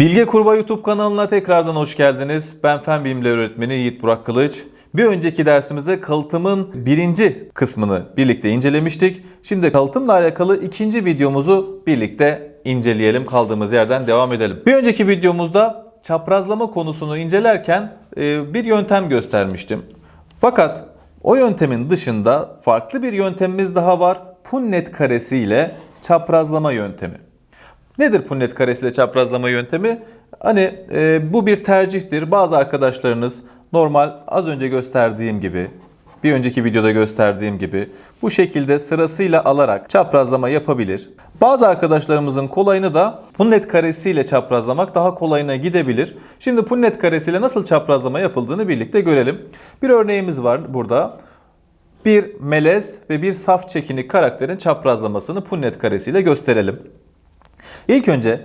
Bilge Kurba YouTube kanalına tekrardan hoş geldiniz. Ben Fen Bilimleri Öğretmeni Yiğit Burak Kılıç. Bir önceki dersimizde kalıtımın birinci kısmını birlikte incelemiştik. Şimdi kalıtımla alakalı ikinci videomuzu birlikte inceleyelim. Kaldığımız yerden devam edelim. Bir önceki videomuzda çaprazlama konusunu incelerken e, bir yöntem göstermiştim. Fakat o yöntemin dışında farklı bir yöntemimiz daha var. Punnet karesi ile çaprazlama yöntemi. Nedir punnet karesiyle çaprazlama yöntemi? Hani e, bu bir tercihtir. Bazı arkadaşlarınız normal az önce gösterdiğim gibi, bir önceki videoda gösterdiğim gibi bu şekilde sırasıyla alarak çaprazlama yapabilir. Bazı arkadaşlarımızın kolayını da punnet karesiyle çaprazlamak daha kolayına gidebilir. Şimdi punnet karesiyle nasıl çaprazlama yapıldığını birlikte görelim. Bir örneğimiz var burada. Bir melez ve bir saf çekinik karakterin çaprazlamasını punnet karesiyle gösterelim. İlk önce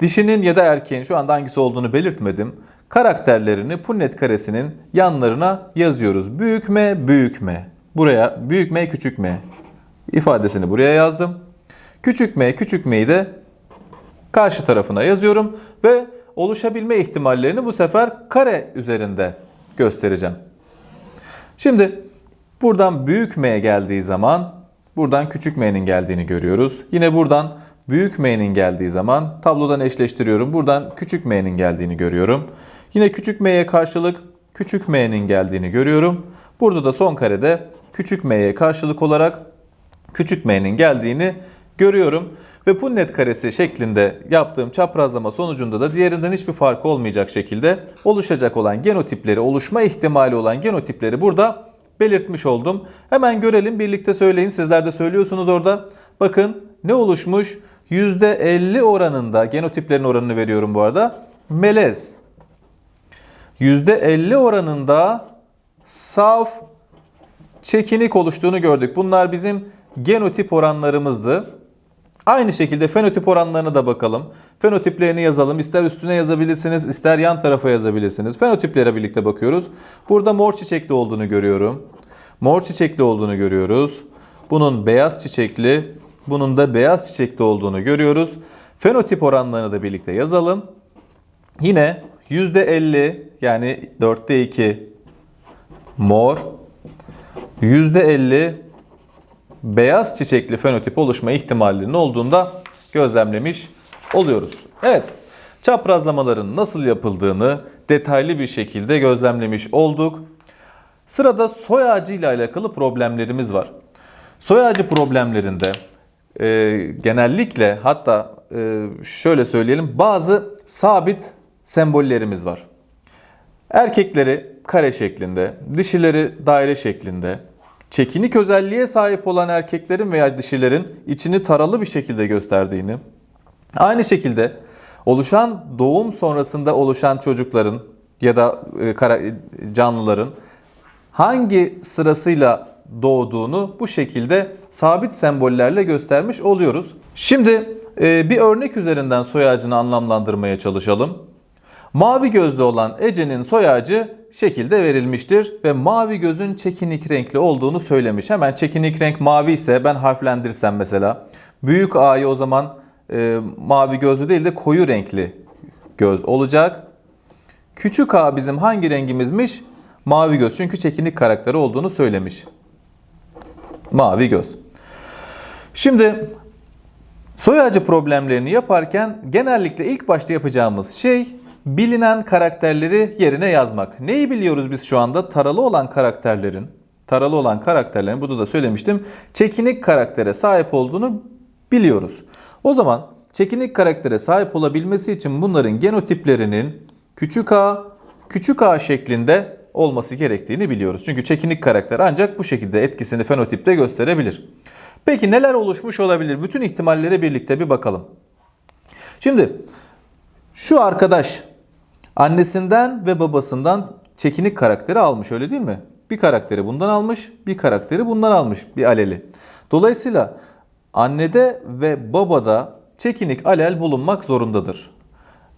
dişinin ya da erkeğin şu anda hangisi olduğunu belirtmedim. Karakterlerini punnet karesinin yanlarına yazıyoruz. Büyük M, büyük M. Buraya büyük M, küçük M ifadesini buraya yazdım. Küçük M, küçük M'yi de karşı tarafına yazıyorum ve oluşabilme ihtimallerini bu sefer kare üzerinde göstereceğim. Şimdi buradan büyük M geldiği zaman buradan küçük M'nin geldiğini görüyoruz. Yine buradan büyük M'nin geldiği zaman tablodan eşleştiriyorum. Buradan küçük M'nin geldiğini görüyorum. Yine küçük M'ye karşılık küçük M'nin geldiğini görüyorum. Burada da son karede küçük M'ye karşılık olarak küçük M'nin geldiğini görüyorum. Ve punnet karesi şeklinde yaptığım çaprazlama sonucunda da diğerinden hiçbir farkı olmayacak şekilde oluşacak olan genotipleri, oluşma ihtimali olan genotipleri burada belirtmiş oldum. Hemen görelim, birlikte söyleyin. Sizler de söylüyorsunuz orada. Bakın ne oluşmuş? %50 oranında, genotiplerin oranını veriyorum bu arada, melez. %50 oranında saf çekinik oluştuğunu gördük. Bunlar bizim genotip oranlarımızdı. Aynı şekilde fenotip oranlarına da bakalım. Fenotiplerini yazalım. İster üstüne yazabilirsiniz, ister yan tarafa yazabilirsiniz. Fenotiplere birlikte bakıyoruz. Burada mor çiçekli olduğunu görüyorum. Mor çiçekli olduğunu görüyoruz. Bunun beyaz çiçekli, bunun da beyaz çiçekli olduğunu görüyoruz. Fenotip oranlarını da birlikte yazalım. Yine %50 yani 4'te 2 mor, %50 beyaz çiçekli fenotip oluşma ihtimalinin olduğunda gözlemlemiş oluyoruz. Evet, çaprazlamaların nasıl yapıldığını detaylı bir şekilde gözlemlemiş olduk. Sırada soy ağacı ile alakalı problemlerimiz var. Soy ağacı problemlerinde e, genellikle hatta e, şöyle söyleyelim bazı sabit sembollerimiz var. Erkekleri kare şeklinde, dişileri daire şeklinde, çekinik özelliğe sahip olan erkeklerin veya dişilerin içini taralı bir şekilde gösterdiğini, aynı şekilde oluşan doğum sonrasında oluşan çocukların ya da e, kara- canlıların hangi sırasıyla doğduğunu bu şekilde sabit sembollerle göstermiş oluyoruz. Şimdi e, bir örnek üzerinden soy ağacını anlamlandırmaya çalışalım. Mavi gözlü olan Ece'nin soy ağacı şekilde verilmiştir ve mavi gözün çekinik renkli olduğunu söylemiş. Hemen çekinik renk mavi ise ben harflendirsem mesela büyük A'yı o zaman e, mavi gözlü değil de koyu renkli göz olacak. Küçük A bizim hangi rengimizmiş? Mavi göz. Çünkü çekinik karakteri olduğunu söylemiş. Mavi göz. Şimdi soy ağacı problemlerini yaparken genellikle ilk başta yapacağımız şey bilinen karakterleri yerine yazmak. Neyi biliyoruz biz şu anda? Taralı olan karakterlerin, taralı olan karakterlerin, burada da söylemiştim, çekinik karaktere sahip olduğunu biliyoruz. O zaman çekinik karaktere sahip olabilmesi için bunların genotiplerinin küçük a, küçük a şeklinde olması gerektiğini biliyoruz. Çünkü çekinik karakter ancak bu şekilde etkisini fenotipte gösterebilir. Peki neler oluşmuş olabilir? Bütün ihtimallere birlikte bir bakalım. Şimdi şu arkadaş annesinden ve babasından çekinik karakteri almış öyle değil mi? Bir karakteri bundan almış, bir karakteri bundan almış bir aleli. Dolayısıyla annede ve babada çekinik alel bulunmak zorundadır.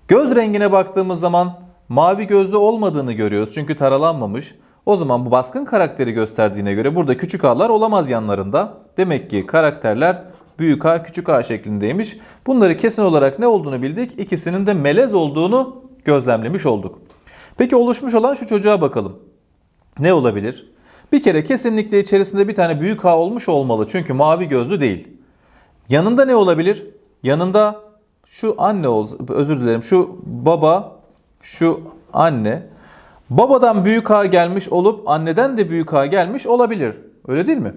Göz rengine baktığımız zaman mavi gözlü olmadığını görüyoruz çünkü taralanmamış. O zaman bu baskın karakteri gösterdiğine göre burada küçük ağlar olamaz yanlarında. Demek ki karakterler büyük A küçük A şeklindeymiş. Bunları kesin olarak ne olduğunu bildik. İkisinin de melez olduğunu gözlemlemiş olduk. Peki oluşmuş olan şu çocuğa bakalım. Ne olabilir? Bir kere kesinlikle içerisinde bir tane büyük A olmuş olmalı. Çünkü mavi gözlü değil. Yanında ne olabilir? Yanında şu anne özür dilerim şu baba, şu anne. Babadan büyük A gelmiş olup anneden de büyük A gelmiş olabilir. Öyle değil mi?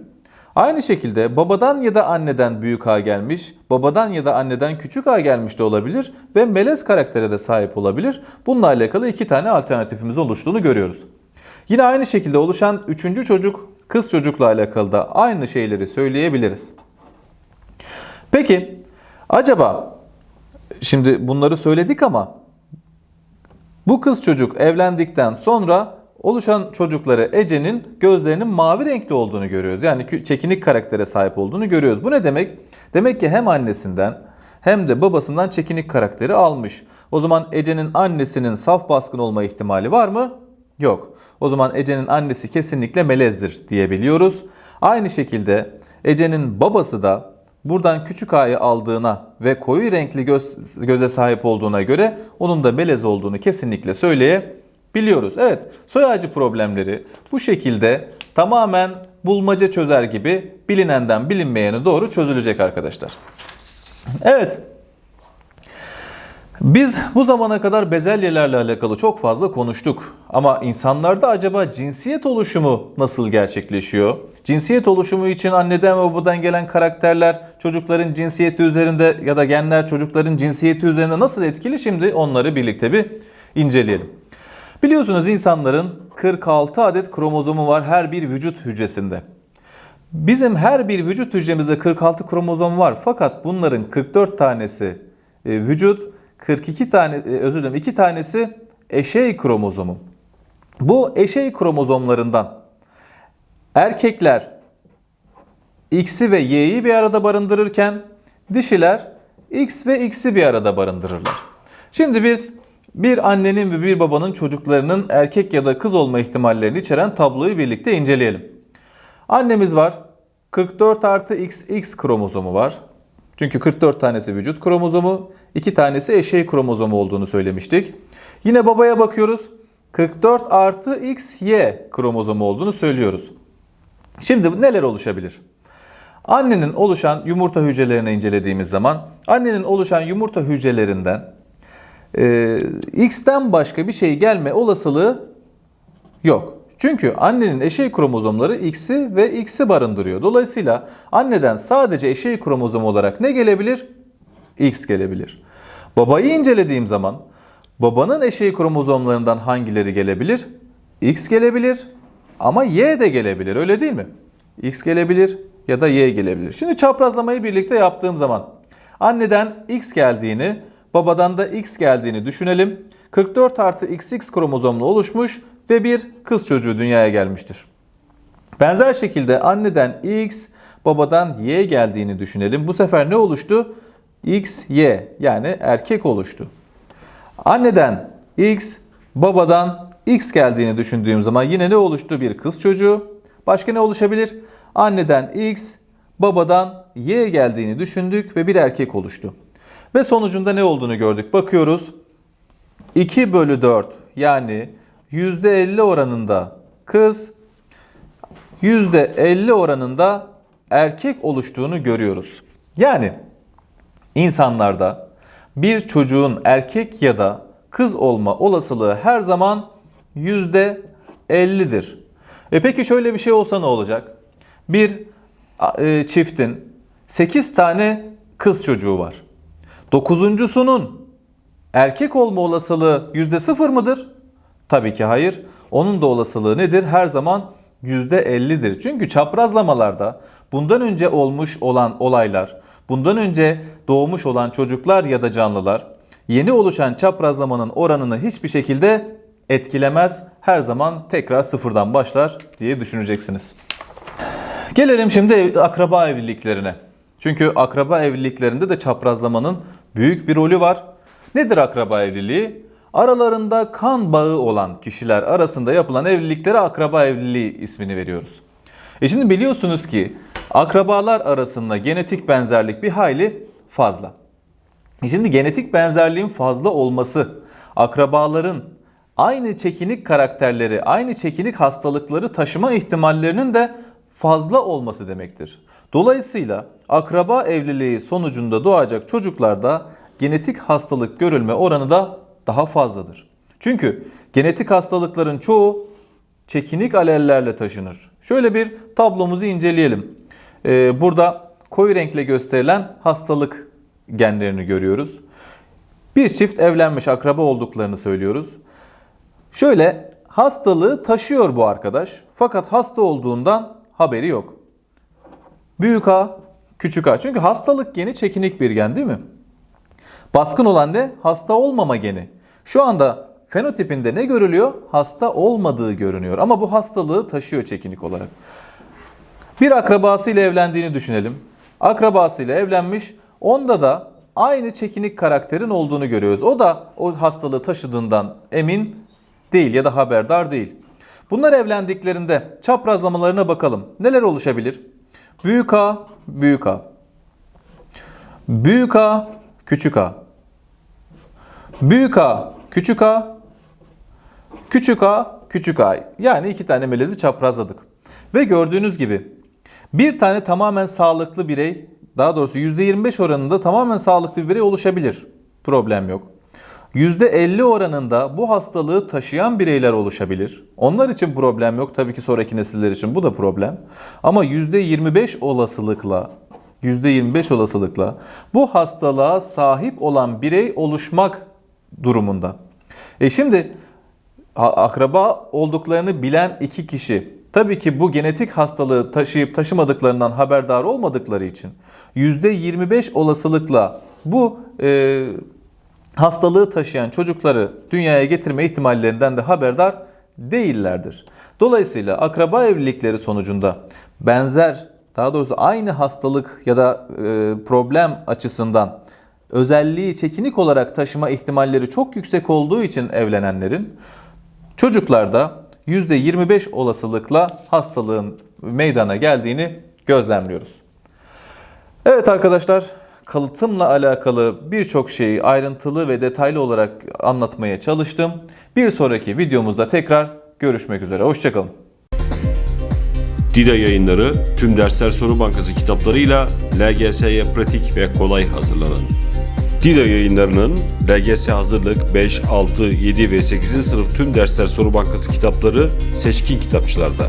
Aynı şekilde babadan ya da anneden büyük A gelmiş, babadan ya da anneden küçük A gelmiş de olabilir ve melez karaktere de sahip olabilir. Bununla alakalı iki tane alternatifimiz oluştuğunu görüyoruz. Yine aynı şekilde oluşan üçüncü çocuk kız çocukla alakalı da aynı şeyleri söyleyebiliriz. Peki acaba şimdi bunları söyledik ama bu kız çocuk evlendikten sonra oluşan çocukları Ece'nin gözlerinin mavi renkli olduğunu görüyoruz. Yani çekinik karaktere sahip olduğunu görüyoruz. Bu ne demek? Demek ki hem annesinden hem de babasından çekinik karakteri almış. O zaman Ece'nin annesinin saf baskın olma ihtimali var mı? Yok. O zaman Ece'nin annesi kesinlikle melezdir diyebiliyoruz. Aynı şekilde Ece'nin babası da buradan küçük A'yı aldığına ve koyu renkli göz, göze sahip olduğuna göre onun da melez olduğunu kesinlikle söyleyebiliyoruz. Evet, soy ağacı problemleri bu şekilde tamamen bulmaca çözer gibi bilinenden bilinmeyene doğru çözülecek arkadaşlar. Evet, biz bu zamana kadar bezelyelerle alakalı çok fazla konuştuk. Ama insanlarda acaba cinsiyet oluşumu nasıl gerçekleşiyor? Cinsiyet oluşumu için anneden ve babadan gelen karakterler çocukların cinsiyeti üzerinde ya da genler çocukların cinsiyeti üzerinde nasıl etkili? Şimdi onları birlikte bir inceleyelim. Biliyorsunuz insanların 46 adet kromozomu var her bir vücut hücresinde. Bizim her bir vücut hücremizde 46 kromozom var fakat bunların 44 tanesi e, vücut, 42 tane e, özür dilerim 2 tanesi eşey kromozomu. Bu eşey kromozomlarından erkekler X'i ve Y'yi bir arada barındırırken dişiler X ve X'i bir arada barındırırlar. Şimdi biz bir annenin ve bir babanın çocuklarının erkek ya da kız olma ihtimallerini içeren tabloyu birlikte inceleyelim. Annemiz var. 44 artı XX kromozomu var. Çünkü 44 tanesi vücut kromozomu, 2 tanesi eşey kromozomu olduğunu söylemiştik. Yine babaya bakıyoruz. 44 artı XY kromozomu olduğunu söylüyoruz. Şimdi neler oluşabilir? Annenin oluşan yumurta hücrelerini incelediğimiz zaman annenin oluşan yumurta hücrelerinden e, X'ten başka bir şey gelme olasılığı yok. Çünkü annenin eşey kromozomları X'i ve X'i barındırıyor. Dolayısıyla anneden sadece eşey kromozom olarak ne gelebilir? X gelebilir. Babayı incelediğim zaman babanın eşey kromozomlarından hangileri gelebilir? X gelebilir ama Y de gelebilir öyle değil mi? X gelebilir ya da Y gelebilir. Şimdi çaprazlamayı birlikte yaptığım zaman anneden X geldiğini, babadan da X geldiğini düşünelim. 44 artı XX kromozomlu oluşmuş ve bir kız çocuğu dünyaya gelmiştir. Benzer şekilde anneden X, babadan Y geldiğini düşünelim. Bu sefer ne oluştu? X, Y yani erkek oluştu. Anneden X, babadan X geldiğini düşündüğüm zaman yine ne oluştu? Bir kız çocuğu. Başka ne oluşabilir? Anneden X, babadan Y geldiğini düşündük ve bir erkek oluştu. Ve sonucunda ne olduğunu gördük. Bakıyoruz. 2 bölü 4 yani %50 oranında kız, %50 oranında erkek oluştuğunu görüyoruz. Yani insanlarda bir çocuğun erkek ya da kız olma olasılığı her zaman %50'dir. E peki şöyle bir şey olsa ne olacak? Bir e, çiftin 8 tane kız çocuğu var. Dokuzuncusunun erkek olma olasılığı %0 mıdır? Tabii ki hayır. Onun da olasılığı nedir? Her zaman %50'dir. Çünkü çaprazlamalarda bundan önce olmuş olan olaylar, bundan önce doğmuş olan çocuklar ya da canlılar yeni oluşan çaprazlamanın oranını hiçbir şekilde etkilemez. Her zaman tekrar sıfırdan başlar diye düşüneceksiniz. Gelelim şimdi akraba evliliklerine. Çünkü akraba evliliklerinde de çaprazlamanın büyük bir rolü var. Nedir akraba evliliği? Aralarında kan bağı olan kişiler arasında yapılan evliliklere akraba evliliği ismini veriyoruz. E şimdi biliyorsunuz ki Akrabalar arasında genetik benzerlik bir hayli fazla. E Şimdi genetik benzerliğin fazla olması akrabaların aynı çekinik karakterleri, aynı çekinik hastalıkları taşıma ihtimallerinin de fazla olması demektir. Dolayısıyla akraba evliliği sonucunda doğacak çocuklarda genetik hastalık görülme oranı da daha fazladır. Çünkü genetik hastalıkların çoğu çekinik alellerle taşınır. Şöyle bir tablomuzu inceleyelim. Ee, burada koyu renkle gösterilen hastalık genlerini görüyoruz. Bir çift evlenmiş akraba olduklarını söylüyoruz. Şöyle hastalığı taşıyor bu arkadaş fakat hasta olduğundan haberi yok. Büyük A, küçük A. Çünkü hastalık geni çekinik bir gen değil mi? Baskın olan ne? Hasta olmama geni. Şu anda fenotipinde ne görülüyor? Hasta olmadığı görünüyor ama bu hastalığı taşıyor çekinik olarak. Bir akrabasıyla evlendiğini düşünelim. Akrabasıyla evlenmiş. Onda da aynı çekinik karakterin olduğunu görüyoruz. O da o hastalığı taşıdığından emin değil ya da haberdar değil. Bunlar evlendiklerinde çaprazlamalarına bakalım. Neler oluşabilir? Büyük A, büyük A. Büyük A, küçük A. Büyük A, küçük A. Küçük A, küçük A. Yani iki tane melezi çaprazladık. Ve gördüğünüz gibi bir tane tamamen sağlıklı birey, daha doğrusu %25 oranında tamamen sağlıklı bir birey oluşabilir. Problem yok. %50 oranında bu hastalığı taşıyan bireyler oluşabilir. Onlar için problem yok. Tabii ki sonraki nesiller için bu da problem. Ama %25 olasılıkla %25 olasılıkla bu hastalığa sahip olan birey oluşmak durumunda. E şimdi akraba olduklarını bilen iki kişi tabii ki bu genetik hastalığı taşıyıp taşımadıklarından haberdar olmadıkları için %25 olasılıkla bu e, hastalığı taşıyan çocukları dünyaya getirme ihtimallerinden de haberdar değillerdir. Dolayısıyla akraba evlilikleri sonucunda benzer daha doğrusu aynı hastalık ya da e, problem açısından özelliği çekinik olarak taşıma ihtimalleri çok yüksek olduğu için evlenenlerin çocuklarda %25 olasılıkla hastalığın meydana geldiğini gözlemliyoruz. Evet arkadaşlar, kalıtımla alakalı birçok şeyi ayrıntılı ve detaylı olarak anlatmaya çalıştım. Bir sonraki videomuzda tekrar görüşmek üzere. Hoşçakalın. Dida yayınları tüm dersler soru bankası kitaplarıyla LGS'ye pratik ve kolay hazırlanan. Dida yayınlarının LGS hazırlık 5, 6, 7 ve 8. sınıf tüm dersler soru bankası kitapları seçkin kitapçılarda.